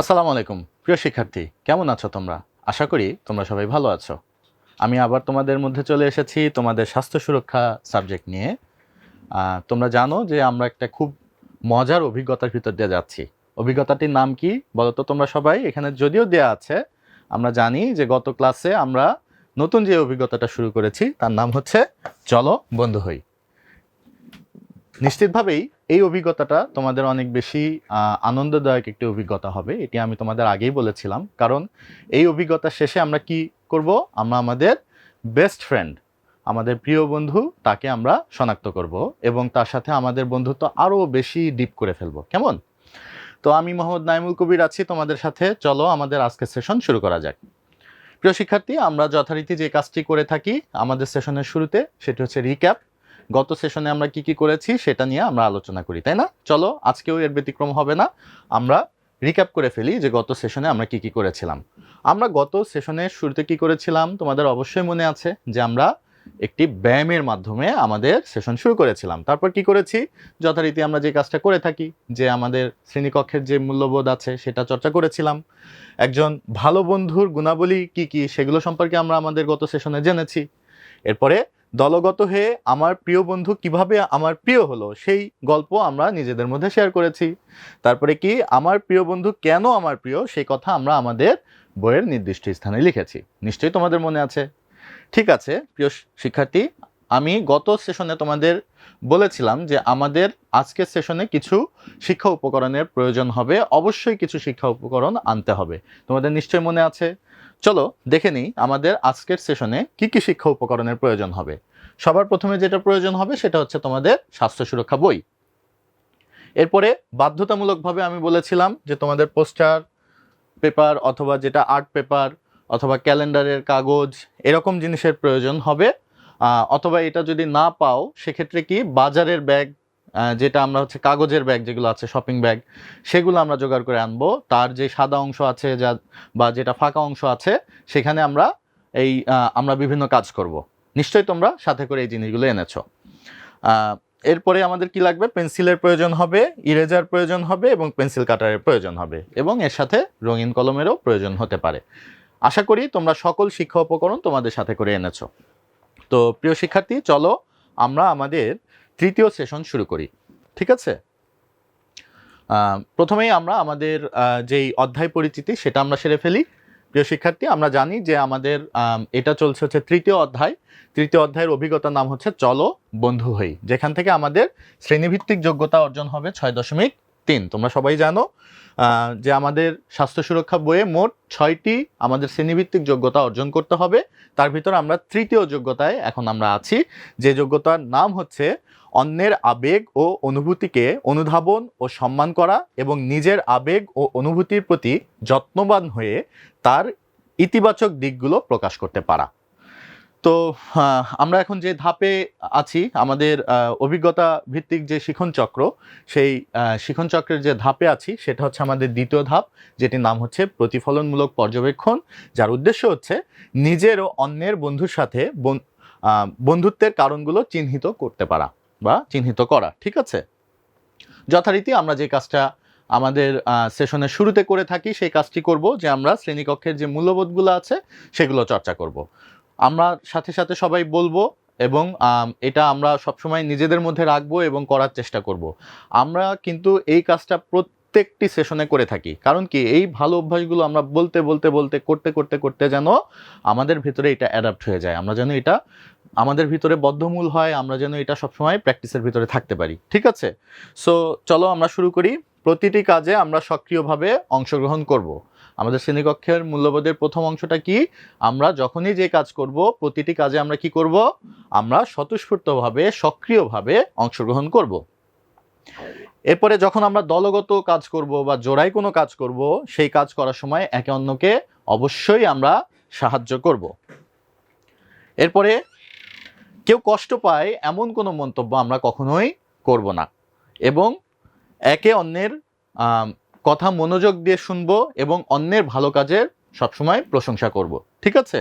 আসসালামু আলাইকুম, প্রিয় শিক্ষার্থী, কেমন আছো তোমরা? আশা করি তোমরা সবাই ভালো আছো। আমি আবার তোমাদের মধ্যে চলে এসেছি তোমাদের স্বাস্থ্য সুরক্ষা সাবজেক্ট নিয়ে। তোমরা জানো যে আমরা একটা খুব মজার অভিজ্ঞতার ভিতর দিয়ে যাচ্ছি। অভিজ্ঞতাটির নাম কি বলো তো তোমরা সবাই? এখানে যদিও দেয়া আছে, আমরা জানি যে গত ক্লাসে আমরা নতুন যে অভিজ্ঞতাটা শুরু করেছি, তার নাম হচ্ছে, চলো বন্ধু হই। নিশ্চিতভাবেই এই অভিজ্ঞতাটা তোমাদের অনেক বেশি আনন্দদায়ক একটি অভিজ্ঞতা হবে, এটি আমি তোমাদের আগেই বলেছিলাম। কারণ এই অভিজ্ঞতা শেষে আমরা কি করব? আমরা আমাদের বেস্ট ফ্রেন্ড আমাদের প্রিয় বন্ধু তাকে আমরা শনাক্ত করব এবং তার সাথে আমাদের বন্ধুত্ব আরও বেশি ডিপ করে ফেলব। কেমন? তো আমি মোহাম্মদ নাইমুল কবির আছি তোমাদের সাথে। চলো আমাদের আজকের সেশন শুরু করা যাক। প্রিয় শিক্ষার্থী, আমরা যথারীতি যে কাজটি করে থাকি আমাদের সেশনের শুরুতে, সেটি হচ্ছে রিক্যাপ গত সেশনে আমরা কি কি করেছি সেটা নিয়ে আমরা আলোচনা করি, তাই না? চলো, আজকেও এর ব্যতিক্রম হবে না। আমরা রিক্যাপ করে ফেলি যে গত সেশনে আমরা কি কি করেছিলাম। আমরা গত সেশনের শুরুতে কি করেছিলাম? তোমাদের অবশ্যই মনে আছে যে আমরা একটি ব্যায়ামের মাধ্যমে আমাদের সেশন শুরু করেছিলাম। তারপর কি করেছি? যথারীতি আমরা যে কাজটা করে থাকি, যে আমাদের শ্রেণীকক্ষের যে মূল্যবোধ আছে সেটা চর্চা করেছিলাম। একজন ভালো বন্ধুর গুণাবলী কি কি সেগুলো সম্পর্কে আমরা আমাদের গত সেশনে জেনেছি। এরপরে দলগত হয়ে আমার প্রিয় বন্ধু কীভাবে আমার প্রিয় হলো, সেই গল্প আমরা নিজেদের মধ্যে শেয়ার করেছি। তারপরে কি, আমার প্রিয় বন্ধু কেন আমার প্রিয়, সেই কথা আমরা আমাদের বইয়ের নির্দিষ্ট স্থানে লিখেছি। নিশ্চয়ই তোমাদের মনে আছে। ঠিক আছে, প্রিয় শিক্ষার্থী, আমি গত সেশনে তোমাদের বলেছিলাম যে আমাদের আজকের সেশনে কিছু শিক্ষা উপকরণের প্রয়োজন হবে। অবশ্যই কিছু শিক্ষা উপকরণ আনতে হবে। তোমাদের নিশ্চয়ই মনে আছে। চলো দেখে নিই আমাদের আজকের সেশনে কি কি শিক্ষা উপকরণের প্রয়োজন হবে। সবার প্রথমে যেটা প্রয়োজন হবে সেটা হচ্ছে তোমাদের স্বাস্থ্য সুরক্ষা বই। এরপরে বাধ্যতামূলকভাবে আমি বলেছিলাম যে তোমাদের পোস্টার, পেপার অথবা যেটা আর্ট পেপার অথবা ক্যালেন্ডারের কাগজ এরকম জিনিসের প্রয়োজন হবে। অথবা এটা যদি না পাও, সেক্ষেত্রে কি বাজারের ব্যাগ যেটা আমরা হচ্ছে কাগজের ব্যাগ যেগুলো আছে শপিং ব্যাগ সেগুলো আমরা জোগাড় করে আনব। তার যে সাদা অংশ আছে যা, বা যেটা ফাঁকা অংশ আছে, সেখানে আমরা এই আমরা বিভিন্ন কাজ করব। নিশ্চয়ই তোমরা সাথে করে এই জিনিসগুলো এনেছো। এরপরে আমাদের কি লাগবে? পেন্সিলের প্রয়োজন হবে, ইরেজার প্রয়োজন হবে এবং পেন্সিল কাটারের প্রয়োজন হবে এবং এর সাথে রঙিন কলমেরও প্রয়োজন হতে পারে। আশা করি তোমরা সকল শিক্ষা উপকরণ তোমাদের সাথে করে এনেছো। তো প্রিয় শিক্ষার্থী, চলো আমরা আমাদের তৃতীয় সেশন শুরু করি, ঠিক আছে? প্রথমেই আমরা আমাদের যেই অধ্যায় পরিচিতি সেটা আমরা সেরে ফেলি। প্রিয় শিক্ষার্থী, আমরা জানি যে আমাদের এটা চলছে হচ্ছে তৃতীয় অধ্যায়। তৃতীয় অধ্যায়ের অভিজ্ঞতার নাম হচ্ছে চলো বন্ধু হই, যেখান থেকে আমাদের শ্রেণীভিত্তিক যোগ্যতা অর্জন হবে ছয় দশমিক তিন। তোমরা সবাই জানো যে আমাদের স্বাস্থ্য সুরক্ষা বইয়ে মোট ছয়টি আমাদের শ্রেণীভিত্তিক যোগ্যতা অর্জন করতে হবে। তার ভিতর আমরা তৃতীয় যোগ্যতায় এখন আমরা আছি। যে যোগ্যতার নাম হচ্ছে অন্যের আবেগ ও অনুভূতিকে অনুধাবন ও সম্মান করা এবং নিজের আবেগ ও অনুভূতির প্রতি যত্নবান হয়ে তার ইতিবাচক দিকগুলো প্রকাশ করতে পারা। তো আমরা এখন যে ধাপে আছি, আমাদের অভিজ্ঞতা ভিত্তিক যে শিখন চক্র, সেই শিখন চক্রের যে ধাপে আছি, সেটা হচ্ছে আমাদের দ্বিতীয় ধাপ, যেটির নাম হচ্ছে প্রতিফলনমূলক পর্যবেক্ষণ, যার উদ্দেশ্য হচ্ছে নিজের ও অন্যের বন্ধুর সাথে বন- বন্ধুত্বের কারণগুলো চিহ্নিত করতে পারা। বা চিহ্নিত করা, ঠিক আছে? যথারীতি আমরা যে কাজটা আমাদের সেশনের শুরুতে করে থাকি, সেই কাজটি করব যে আমরা শ্রেণীকক্ষের যে মূল্যবোধগুলো আছে, সেগুলো চর্চা করব। আমরা সাথে সাথে সবাই বলব এবং এটা আমরা সবসময় নিজেদের মধ্যে রাখব এবং করার চেষ্টা করব। আমরা কিন্তু এই কাজটা প্রত্যেকটি সেশনে করে থাকি। কারণ কি? এই ভালো অভ্যাসগুলো আমরা বলতে বলতে বলতে, করতে করতে করতে যেন আমাদের ভিতরে এটা অ্যাডাপ্ট হয়ে যায়। আমরা যেন এটা আমাদের ভিতরে বদ্ধমূল হয়, আমরা যেন এটা সবসময় প্র্যাকটিসের ভিতরে থাকতে পারি। ঠিক আছে? সো চলো আমরা শুরু করি। প্রতিটি কাজে আমরা সক্রিয়ভাবে অংশগ্রহণ করব। আমাদের শ্রেণীকক্ষের মূল্যবোধের প্রথম অংশটা কি? আমরা যখনই যে কাজ করব, প্রতিটি কাজে আমরা কি করব? আমরা স্বতঃস্ফূর্তভাবে সক্রিয়ভাবে অংশগ্রহণ করব। এরপরে যখন আমরা দলগত কাজ করব বা জোড়ায় কোনো কাজ করব, সেই কাজ করার সময় একে অন্যকে অবশ্যই আমরা সাহায্য করব। এরপরে কেউ কষ্ট পায় এমন কোনো মন্তব্য আমরা কখনোই করব না এবং একে অন্যের কথা মনোযোগ দিয়ে শুনব এবং অন্যের ভালো কাজের সবসময় প্রশংসা করব। ঠিক আছে?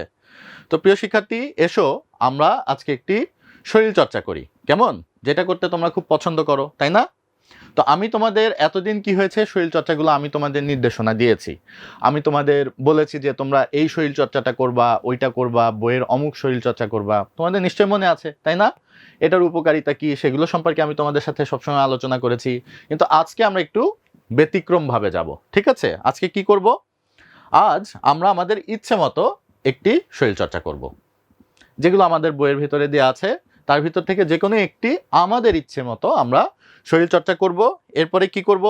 তো প্রিয় শিক্ষার্থী, এসো, আমরা আজকে একটি শরীর চর্চা করি। কেমন? যেটা করতে তোমরা খুব পছন্দ করো, তাই না? তো আমি তোমাদের এতদিন কি হয়েছে শরীর চর্চাগুলো আমি তোমাদের নির্দেশনা দিয়েছি। আমি তোমাদের বলেছি যে তোমরা এই শরীর চর্চাটা করবা, ওইটা করবা, বইয়ের অমুক শরীর চর্চা করবা। তোমাদের নিশ্চয় মনে আছে, তাই না? এটার উপকারিতা কি সেগুলো সম্পর্কে আমি তোমাদের সাথে সবসময় আলোচনা করেছি। কিন্তু আজকে আমরা একটু ব্যতিক্রমভাবে যাব, ঠিক আছে? আজকে কি করব? আজ আমরা আমাদের ইচ্ছে মতো একটি শরীরচর্চা করব, যেগুলো আমাদের বইয়ের ভিতরে দেওয়া আছে। তার ভিতর থেকে যে কোনো একটি আমাদের ইচ্ছে মতো আমরা শরীরচর্চা করব। এরপরে কি করব?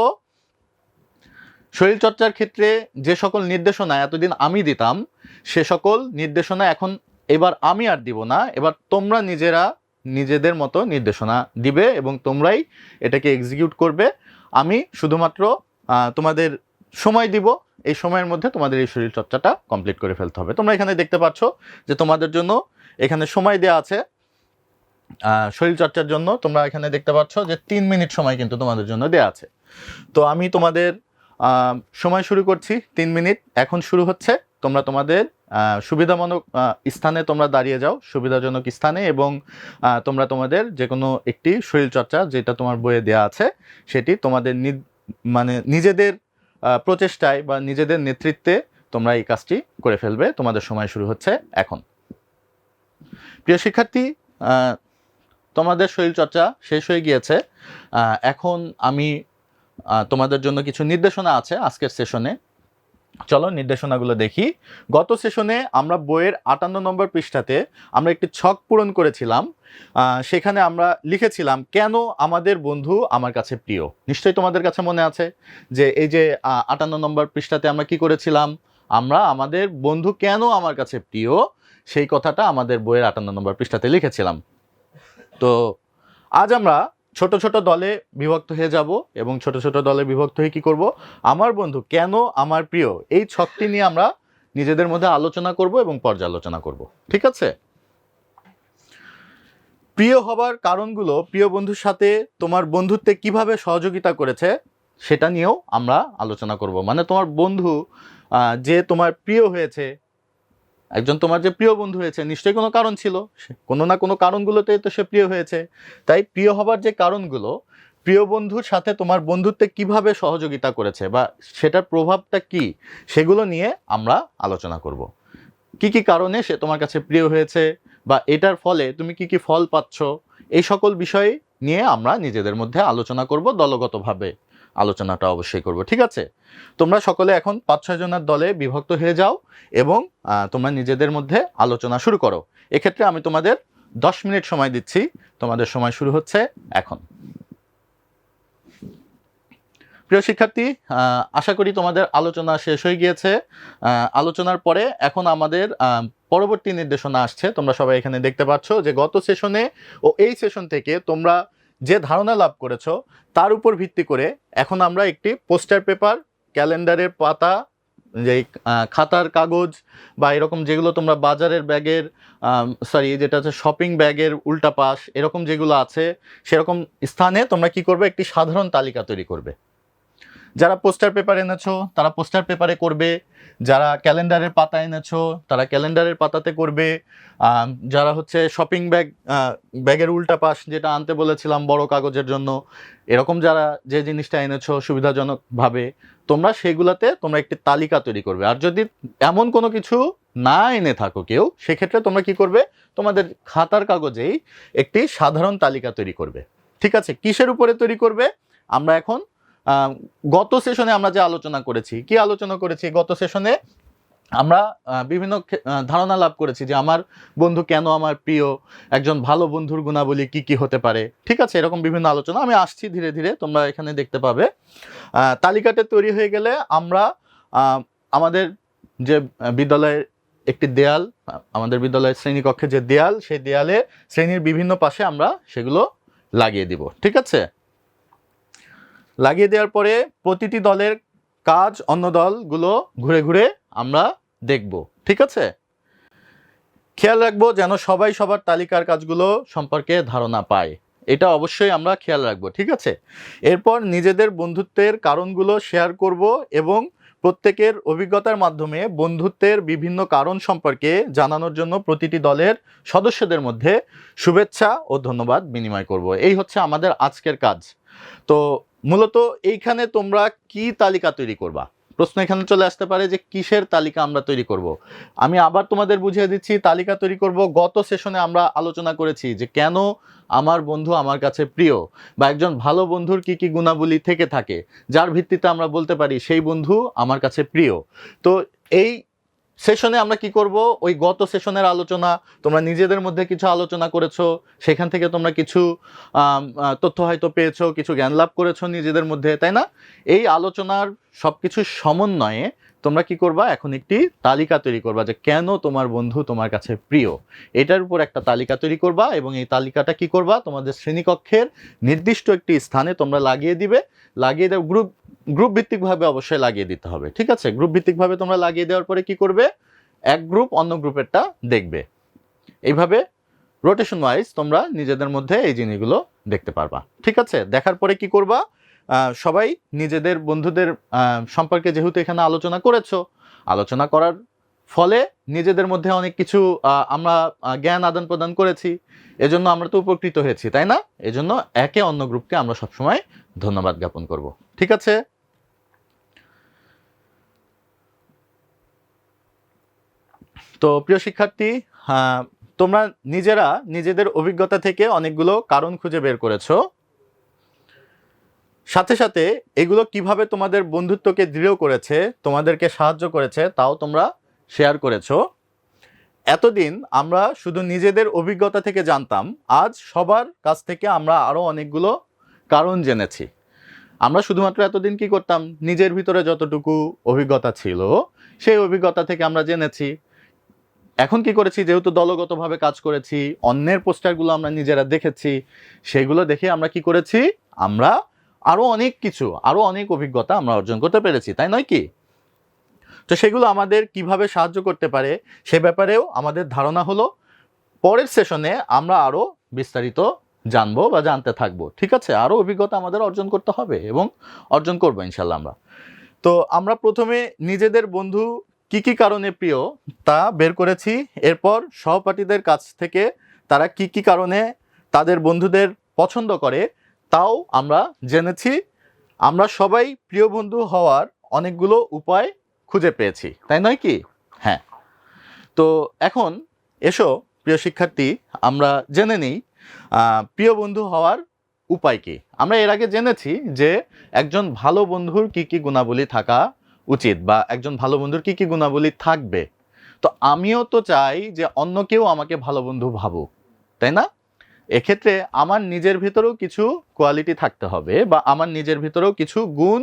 শরীরচর্চার ক্ষেত্রে যে সকল নির্দেশনা এতদিন আমি দিতাম, সে সকল নির্দেশনা এখন এবার আমি আর দিব না। এবার তোমরা নিজেরা নিজেদের মতো নির্দেশনা দিবে এবং তোমরাই এটাকে এক্সিকিউট করবে। আমি শুধুমাত্র তোমাদের সময় দিব। এই সময়ের মধ্যে তোমাদের এই শরীর চর্চাটা কমপ্লিট করে ফেলতে হবে। তোমরা এখানে দেখতে পাচ্ছ যে তোমাদের জন্য এখানে সময় দেওয়া আছে। আহ, শরীর চর্চার জন্য তোমরা এখানে দেখতে পাচ্ছ যে তিন মিনিট সময় কিন্তু তোমাদের জন্য দেওয়া আছে। তো আমি তোমাদের সময় শুরু করছি তিন মিনিট। এখন শুরু হচ্ছে তোমরা তোমাদের সুবিধাজনক স্থানে তোমরা দাঁড়িয়ে যাও সুবিধাজনক স্থানে এবং তোমরা তোমাদের যে কোনো একটি শরীরচর্চা যেটা তোমার বইয়ে দেওয়া আছে সেটি তোমাদের মানে নিজেদের প্রচেষ্টায় বা নিজেদের নেতৃত্বে তোমরা এই কাজটি করে ফেলবে। তোমাদের সময় শুরু হচ্ছে এখন। প্রিয় শিক্ষার্থী তোমাদের শরীর চর্চা শেষ হয়ে গিয়েছে। এখন আমি তোমাদের জন্য কিছু নির্দেশনা আছে আজকের সেশনে। চলো নির্দেশনাগুলো দেখি। গত সেশনে আমরা বইয়ের আটান্ন নম্বর পৃষ্ঠাতে আমরা একটি ছক পূরণ করেছিলাম। সেখানে আমরা লিখেছিলাম, কেন আমাদের বন্ধু আমার কাছে প্রিয়? নিশ্চয়ই তোমাদের কাছে মনে আছে যে এই যে আটান্ন নম্বর পৃষ্ঠাতে আমরা কি করেছিলাম? আমরা আমাদের বন্ধু কেন আমার কাছে প্রিয়? সেই কথাটা আমাদের বইয়ের আটান্ন নম্বর পৃষ্ঠাতে লিখেছিলাম। তো আজ আমরা ছোট ছোট দলে বিভক্ত হয়ে যাব এবং ছোট ছোট দলে বিভক্ত হয়ে কি করব? আমার বন্ধু কেন আমার প্রিয়? এই ছকটি নিয়ে আমরা নিজেদের মধ্যে আলোচনা করব এবং পর্যালোচনা করব। ঠিক আছে? প্রিয় হবার কারণগুলো প্রিয় বন্ধুর সাথে তোমার বন্ধুত্বে কীভাবে সহযোগিতা করেছে সেটা নিয়েও আমরা আলোচনা করব। মানে তোমার বন্ধু যে তোমার প্রিয় হয়েছে একজন তোমার যে প্রিয় বন্ধু হয়েছে, নিশ্চয়ই কোনো কারণ ছিল। কোনো না কোনো কারণগুলোতে তো সে প্রিয় হয়েছে। তাই প্রিয় হবার যে কারণগুলো, প্রিয় বন্ধুর সাথে তোমার বন্ধুত্বে কীভাবে সহযোগিতা করেছে বা সেটার প্রভাবটা কি, সেগুলো নিয়ে আমরা আলোচনা করব। কি কি কারণে সে তোমার কাছে প্রিয় হয়েছে বা এটার ফলে তুমি কি কি ফল পাচ্ছ, এই সকল বিষয় নিয়ে আমরা নিজেদের মধ্যে আলোচনা করব দলগতভাবে। আলোচনাটা অবশ্যই করব, ঠিক আছে? তোমরা সকলে এখন পাঁচ ছয় জনের দলে বিভক্ত হয়ে যাও এবং তোমরা নিজেদের মধ্যে আলোচনা শুরু করো। এক্ষেত্রে আমি তোমাদের দশ মিনিট সময় দিচ্ছি। তোমাদের সময় শুরু হচ্ছে এখন। প্রিয় শিক্ষার্থী আশা করি তোমাদের আলোচনা শেষ হয়ে গিয়েছে। আলোচনার পরে এখন আমাদের পরবর্তী নির্দেশনা আসছে। তোমরা সবাই এখানে দেখতে পাচ্ছ যে গত সেশনে ও এই সেশন থেকে তোমরা যে ধারণা লাভ করেছ, তার উপর ভিত্তি করে এখন আমরা একটি পোস্টার পেপার, ক্যালেন্ডারের পাতা, যে খাতার কাগজ বা এরকম যেগুলো তোমরা বাজারের ব্যাগের সরি যেটা হচ্ছে শপিং ব্যাগের উল্টা পাশ, এরকম যেগুলো আছে, সেরকম স্থানে তোমরা কি করবে? একটি সাধারণ তালিকা তৈরি করবে। যারা পোস্টার পেপার এনেছো, তারা পোস্টার পেপারে করবে। যারা ক্যালেন্ডারের পাতা এনেছো, তারা ক্যালেন্ডারের পাতাতে করবে। যারা হচ্ছে শপিং ব্যাগ ব্যাগের উল্টা পাশ যেটা আনতে বলেছিলাম বড় কাগজের জন্য, এরকম যারা যে জিনিসটা এনেছো সুবিধাজনকভাবে, তোমরা সেগুলাতে তোমরা একটি তালিকা তৈরি করবে। আর যদি এমন কোনো কিছু না এনে থাকো কেউ, সেক্ষেত্রে তোমরা কি করবে? তোমাদের খাতার কাগজেই একটি সাধারণ তালিকা তৈরি করবে। ঠিক আছে? কিসের উপরে তৈরি করবে? আমরা এখন গত সেশনে আমরা যে আলোচনা করেছি, কি আলোচনা করেছি? গত সেশনে আমরা বিভিন্ন ধারণা লাভ করেছি যে আমার বন্ধু কেন আমার প্রিয়? একজন ভালো বন্ধুর গুণাবলী কি কি হতে পারে? ঠিক আছে, এরকম বিভিন্ন আলোচনা। আমি আসছি ধীরে ধীরে, তোমরা এখানে দেখতে পাবে। তালিকাটা তৈরি হয়ে গেলে আমরা আমাদের যে বিদ্যালয়ের একটি দেয়াল, আমাদের বিদ্যালয়ের শ্রেণীকক্ষে যে দেয়াল, সেই দেয়ালে শ্রেণির বিভিন্ন পাশে আমরা সেগুলো লাগিয়ে দিব। ঠিক আছে? লাগিয়ে দেওয়ার পরে প্রতিটি দলের কাজ অন্য দলগুলো ঘুরে ঘুরে আমরা দেখব। ঠিক আছে? খেয়াল রাখব যেন সবাই সবার তালিকার কাজগুলো সম্পর্কে ধারণা পায়। এটা অবশ্যই আমরা খেয়াল রাখব, ঠিক আছে? এরপর নিজেদের বন্ধুত্বের কারণগুলো শেয়ার করব এবং প্রত্যেকের অভিজ্ঞতার মাধ্যমে বন্ধুত্বের বিভিন্ন কারণ সম্পর্কে জানানোর জন্য প্রতিটি দলের সদস্যদের মধ্যে শুভেচ্ছা ও ধন্যবাদ বিনিময় করব। এই হচ্ছে আমাদের আজকের কাজ। তো মূলত এইখানে তোমরা কি তালিকা তৈরি করবা? প্রশ্ন এখানে চলে আসতে পারে যে কিসের তালিকা আমরা তৈরি করব। আমি আবার তোমাদের বুঝিয়ে দিচ্ছি, তালিকা তৈরি করব। গত সেশনে আমরা আলোচনা করেছি যে কেন আমার বন্ধু আমার কাছে প্রিয় বা একজন ভালো বন্ধুর কি কি গুণাবলী থেকে থাকে, যার ভিত্তিতে আমরা বলতে পারি সেই বন্ধু আমার কাছে প্রিয়। তো এই সেশনে আমরা কি করব? ওই গত সেশনের আলোচনা, তোমরা নিজেদের মধ্যে কিছু আলোচনা করেছ, সেখান থেকে তোমরা কিছু তথ্য হয়তো পেয়েছ, কিছু জ্ঞান লাভ করেছ নিজেদের মধ্যে, তাই না? এই আলোচনার সব সবকিছু সমন্বয়ে তোমরা কি করবা? এখন একটি তালিকা তৈরি করবা যে কেন তোমার বন্ধু তোমার কাছে প্রিয়? এটার উপর একটা তালিকা তৈরি করবা এবং এই তালিকাটা কি করবা? তোমাদের শ্রেণীকক্ষের নির্দিষ্ট একটি স্থানে তোমরা লাগিয়ে দিবে। লাগিয়ে দেও গ্রুপ গ্রুপ ভিত্তিকভাবে অবশ্যই লাগিয়ে দিতে হবে, ঠিক আছে? গ্রুপ ভিত্তিকভাবে তোমরা লাগিয়ে দেওয়ার পরে কি করবে? এক গ্রুপ অন্য গ্রুপেরটা দেখবে। এইভাবে রোটেশন ওয়াইজ তোমরা নিজেদের মধ্যে এই জিনিসগুলো দেখতে পারবা, ঠিক আছে? দেখার পরে কি করবা? সবাই নিজেদের বন্ধুদের সম্পর্কে যেহেতু এখানে আলোচনা করেছ, আলোচনা করার ফলে নিজেদের মধ্যে অনেক কিছু আমরা জ্ঞান আদান প্রদান করেছি, এজন্য আমরা তো উপকৃত হয়েছি, তাই না? এজন্য একে অন্য গ্রুপকে আমরা সবসময় ধন্যবাদ জ্ঞাপন করব, ঠিক আছে? তো প্রিয় শিক্ষার্থী তোমরা নিজেরা নিজেদের অভিজ্ঞতা থেকে অনেকগুলো কারণ খুঁজে বের করেছ। সাথে সাথে এগুলো কীভাবে তোমাদের বন্ধুত্বকে দৃঢ় করেছে, তোমাদেরকে সাহায্য করেছে তাও তোমরা শেয়ার করেছ। এতদিন আমরা শুধু নিজেদের অভিজ্ঞতা থেকে জানতাম, আজ সবার কাছ থেকে আমরা আরও অনেকগুলো কারণ জেনেছি। আমরা শুধুমাত্র এতদিন কি করতাম? নিজের ভিতরে যতটুকু অভিজ্ঞতা ছিল, সেই অভিজ্ঞতা থেকে আমরা জেনেছি। এখন কি করেছি? যেহেতু দলগতভাবে কাজ করেছি, অন্যের পোস্টারগুলো আমরা নিজেরা দেখেছি, সেগুলো দেখে আমরা কি করেছি? আমরা আরও অনেক কিছু আরও অনেক অভিজ্ঞতা আমরা অর্জন করতে পেরেছি, তাই নয় কি? তো সেগুলো আমাদের কীভাবে সাহায্য করতে পারে, সে ব্যাপারেও আমাদের ধারণা হলো, পরের সেশনে আমরা আরও বিস্তারিত জানব বা জানতে থাকব, ঠিক আছে? আরও অভিজ্ঞতা আমাদের অর্জন করতে হবে এবং অর্জন করব ইনশাল্লাহ আমরা। তো আমরা প্রথমে নিজেদের বন্ধু কি কি কারণে প্রিয়? তা বের করেছি। এরপর সহপাঠীদের কাছ থেকে তারা কি কি কারণে তাদের বন্ধুদের পছন্দ করে, তাও আমরা জেনেছি। আমরা সবাই প্রিয় বন্ধু হওয়ার অনেকগুলো উপায় খুঁজে পেয়েছি, তাই নয় কি? হ্যাঁ। তো এখন এসো, প্রিয় শিক্ষার্থী, আমরা জেনে নিই প্রিয় বন্ধু হওয়ার উপায় কি? আমরা এর আগে জেনেছি যে একজন ভালো বন্ধুর কি কি গুণাবলী থাকা উচিত বা একজন ভালো বন্ধুর কি কি গুণাবলী থাকবে? তো আমিও তো চাই যে অন্য কেউ আমাকে ভালো বন্ধু ভাবুক, তাই না? এক্ষেত্রে আমার নিজের ভিতরেও কিছু কোয়ালিটি থাকতে হবে বা আমার নিজের ভিতরেও কিছু গুণ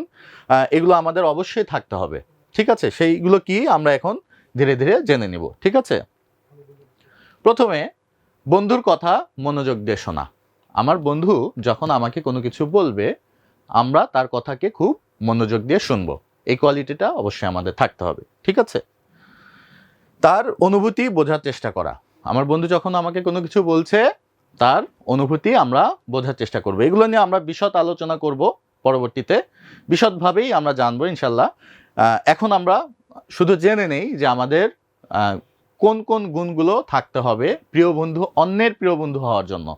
এগুলো আমাদের অবশ্যই থাকতে হবে, ঠিক আছে? সেইগুলো কি আমরা এখন ধীরে ধীরে জেনে নিব, ঠিক আছে? প্রথমে বন্ধুর কথা মনোযোগ দিয়ে শোনা। আমার বন্ধু যখন আমাকে কোনো কিছু বলবে, আমরা তার কথাকে খুব মনোযোগ দিয়ে শুনব। এই কোয়ালিটিটা অবশ্যই আমাদের থাকতে হবে, ঠিক আছে? তার অনুভূতি বোঝার চেষ্টা করা। আমার বন্ধু যখন আমাকে কোনো কিছু বলছে, তার অনুভূতি আমরা বোঝার চেষ্টা করব। এগুলো নিয়ে আমরা বিশদ আলোচনা করব পরবর্তীতে। বিশদভাবেই আমরা জানব ইনশাল্লাহ এখন আমরা শুধু জেনে নেই যে আমাদের কোন কোন গুণগুলো থাকতে হবে প্রিয় বন্ধু, অন্যের প্রিয় বন্ধু হওয়ার জন্য।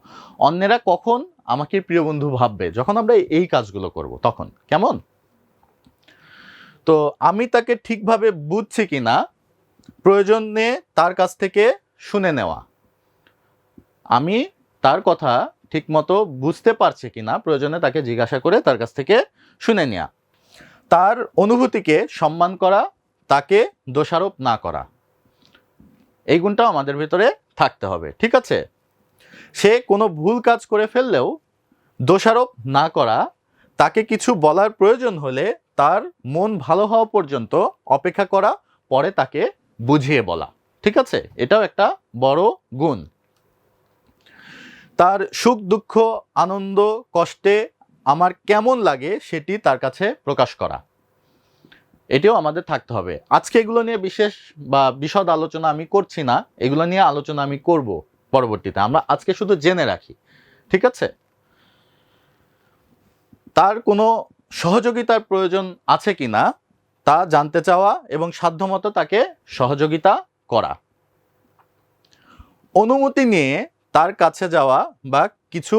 অন্যেরা কখন আমাকে প্রিয় বন্ধু ভাববে? যখন আমরা এই কাজগুলো করব, তখন। কেমন? তো আমি তাকে ঠিকভাবে বুঝছি কিনা, প্রয়োজনে তার কাছ থেকে শুনে নেওয়া। আমি তার কথা ঠিকমতো বুঝতে পারছি কি না প্রয়োজনে তাকে জিজ্ঞাসা করে তার কাছ থেকে শুনে নেওয়া তার অনুভূতিকে সম্মান করা, তাকে দোষারোপ না করা। এই গুণটাও আমাদের ভিতরে থাকতে হবে, ঠিক আছে? সে কোনো ভুল কাজ করে ফেললেও দোষারোপ না করা তাকে কিছু বলার প্রয়োজন হলে তার মন ভালো হওয়া পর্যন্ত অপেক্ষা করা, পরে তাকে বুঝিয়ে বলা। ঠিক আছে? এটাও একটা বড় গুণ। তার সুখ, দুঃখ, আনন্দ, কষ্টে আমার কেমন লাগে সেটি তার কাছে প্রকাশ করা। এটিও আমাদের থাকতে হবে। আজকে এগুলো নিয়ে বিশেষ বা বিশদ আলোচনা আমি করছি না। এগুলো নিয়ে আলোচনা আমি করব পরবর্তীতে। আমরা আজকে শুধু জেনে রাখি। ঠিক আছে? তার কোনো সহযোগিতার প্রয়োজন আছে কি না, তা জানতে চাওয়া এবং সাধ্যমতো তাকে সহযোগিতা করা। অনুমতি নিয়ে তার কাছে যাওয়া বা কিছু,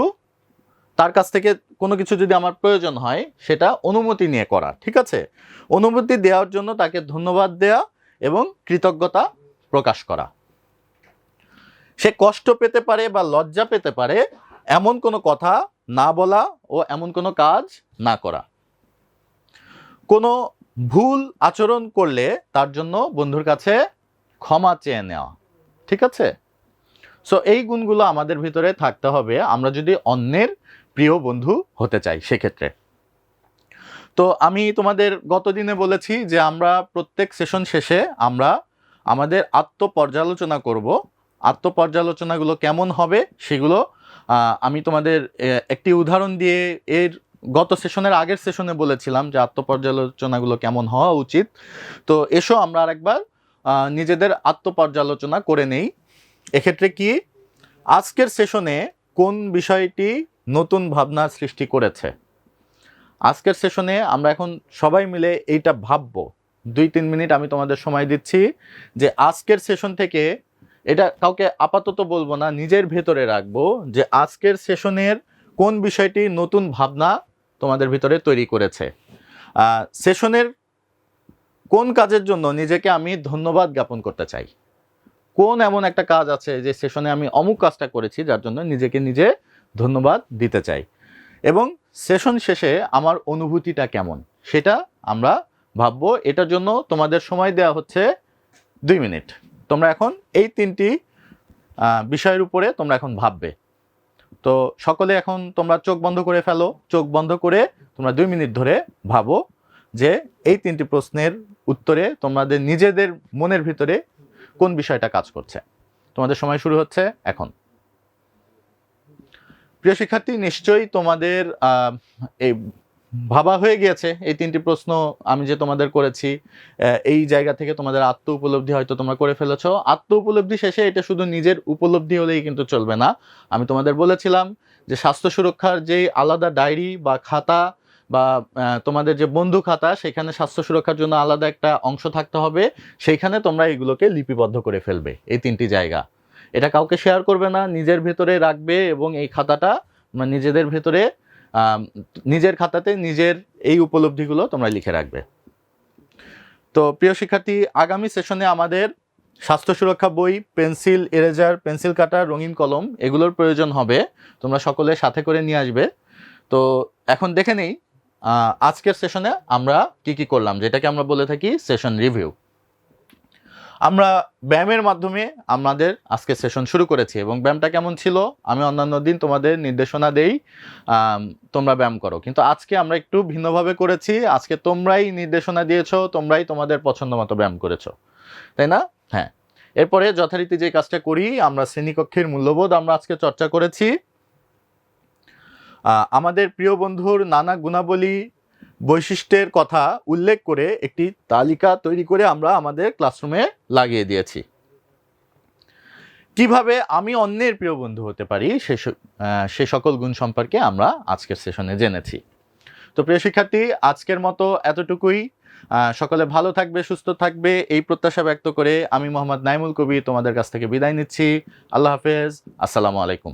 তার কাছ থেকে কোনো কিছু যদি আমার প্রয়োজন হয়, সেটা অনুমতি নিয়ে করা, ঠিক আছে? অনুমতি দেওয়ার জন্য তাকে ধন্যবাদ দেয়া এবং কৃতজ্ঞতা প্রকাশ করা। সে কষ্ট পেতে পারে বা লজ্জা পেতে পারে, এমন কোনো কথা না বলা ও এমন কোনো কাজ না করা। কোনো ভুল আচরণ করলে তার জন্য বন্ধুর কাছে ক্ষমা চেয়ে নেওয়া, ঠিক আছে? সো এই গুণগুলো আমাদের ভিতরে থাকতে হবে, আমরা যদি অন্যের প্রিয় বন্ধু হতে চাই সেক্ষেত্রে। তো আমি তোমাদের গতদিনে বলেছি যে আমরা প্রত্যেক সেশন শেষে আমরা আমাদের আত্মপর্যালোচনা করব। আত্মপর্যালোচনাগুলো কেমন হবে সেগুলো আমি তোমাদের একটি উদাহরণ দিয়ে এর গত সেশনের আগের সেশনে বলেছিলাম যে আত্মপর্যালোচনাগুলো কেমন হওয়া উচিত। তো এসো আমরা আরেকবার নিজেদের আত্মপর্যালোচনা করে নেই। এক্ষেত্রে কি? আজকের সেশনে কোন বিষয়টি নতুন ভাবনার সৃষ্টি করেছে? আজকের সেশনে আমরা এখন সবাই মিলে এইটা ভাববো। দুই তিন মিনিট আমি তোমাদের সময় দিচ্ছি যে আজকের সেশন থেকে এটা কাউকে আপাতত বলব না, নিজের ভেতরে রাখব যে আজকের সেশনের কোন বিষয়টি নতুন ভাবনা তোমাদের ভিতরে তৈরি করেছে। সেশনের কোন কাজের জন্য নিজেকে আমি ধন্যবাদ জ্ঞাপন করতে চাই? কোন এমন একটা কাজ আছে যে সেশনে আমি অমুক কাজটা করেছি যার জন্য নিজেকে নিজে ধন্যবাদ দিতে চাই? এবং সেশন শেষে আমার অনুভূতিটা কেমন? সেটা আমরা ভাববো। এটার জন্য তোমাদের সময় দেওয়া হচ্ছে দুই মিনিট। তোমরা এখন এই তিনটি বিষয়ের উপরে তোমরা এখন ভাববে। তো সকলে এখন তোমরা চোখ বন্ধ করে ফেলো। চোখ বন্ধ করে তোমরা দুই মিনিট ধরে ভাবো যে এই তিনটি প্রশ্নের উত্তরে তোমাদের নিজেদের মনের ভিতরে কোন বিষয়টা কাজ করছে। তোমাদের সময় শুরু হচ্ছে এখন। প্রিয় শিক্ষার্থী, নিশ্চয়ই তোমাদের এই ভাবা হয়ে গিয়েছে এই তিনটি প্রশ্ন আমি যে তোমাদের করেছি এই জায়গা থেকে তোমাদের আত্ম উপলব্ধি হয়তো তোমরা করে ফেলেছো। আত্ম উপলব্ধি শেষে এটা শুধু নিজের উপলব্ধি হলেই কিন্তু চলবে না। আমি তোমাদের বলেছিলাম যে স্বাস্থ্য সুরক্ষার যেই আলাদা ডায়েরি বা খাতা বা তোমাদের যে বন্ধু খাতা, সেখানে স্বাস্থ্য সুরক্ষার জন্য আলাদা একটা অংশ থাকতে হবে। সেইখানে তোমরা এগুলোকে লিপিবদ্ধ করে ফেলবে, এই তিনটি জায়গা। এটা কাউকে শেয়ার করবে না, নিজের ভেতরে রাখবে এবং এই খাতাটা তোমরা নিজেদের ভেতরে নিজের খাতাতে নিজের এই উপলব্ধিগুলো তোমরা লিখে রাখবে। তো প্রিয় শিক্ষার্থী, আগামী সেশনে আমাদের স্বাস্থ্য সুরক্ষা বই, পেন্সিল এরেজার, পেন্সিল কাটার রঙিন কলম এগুলোর প্রয়োজন হবে। তোমরা সকলে সাথে করে নিয়ে আসবে। তো এখন দেখে নেই আজকের সেশনে আমরা কি কি করলাম, যেটাকে আমরা বলে থাকি সেশন রিভিউ আমরা ব্যায়ামের মাধ্যমে আমাদের আজকে সেশন শুরু করেছি এবং ব্যায়ামটা কেমন ছিল? আমি অন্যান্য দিন তোমাদের নির্দেশনা দেই তোমরা ব্যায়াম করো। কিন্তু আজকে আমরা একটু ভিন্নভাবে করেছি। আজকে তোমরাই নির্দেশনা দিয়েছ, তোমরাই তোমাদের পছন্দ মতো ব্যায়াম করেছ। তাই না? হ্যাঁ। এরপরে যথারীতি যে কাজটা করি, আমরা শ্রেণীকক্ষের মূল্যবোধ আমরা আজকে চর্চা করেছি। আমাদের প্রিয় বন্ধুর নানা গুণাবলী বৈশিষ্ট্যের কথা উল্লেখ করে একটি তালিকা তৈরি করে আমরা আমাদের ক্লাসরুমে লাগিয়ে দিয়েছি। কীভাবে আমি অন্যের প্রিয় বন্ধু হতে পারি সে সে সকল গুণ সম্পর্কে আমরা আজকের সেশনে জেনেছি। তো প্রিয় শিক্ষার্থী, আজকের মতো এতটুকুই। সকলে ভালো থাকবে, সুস্থ থাকবে, এই প্রত্যাশা ব্যক্ত করে আমি মোহাম্মদ নাইমুল কবি তোমাদের কাছ থেকে বিদায় নিচ্ছি। আল্লাহ হাফেজ। আসসালামু আলাইকুম।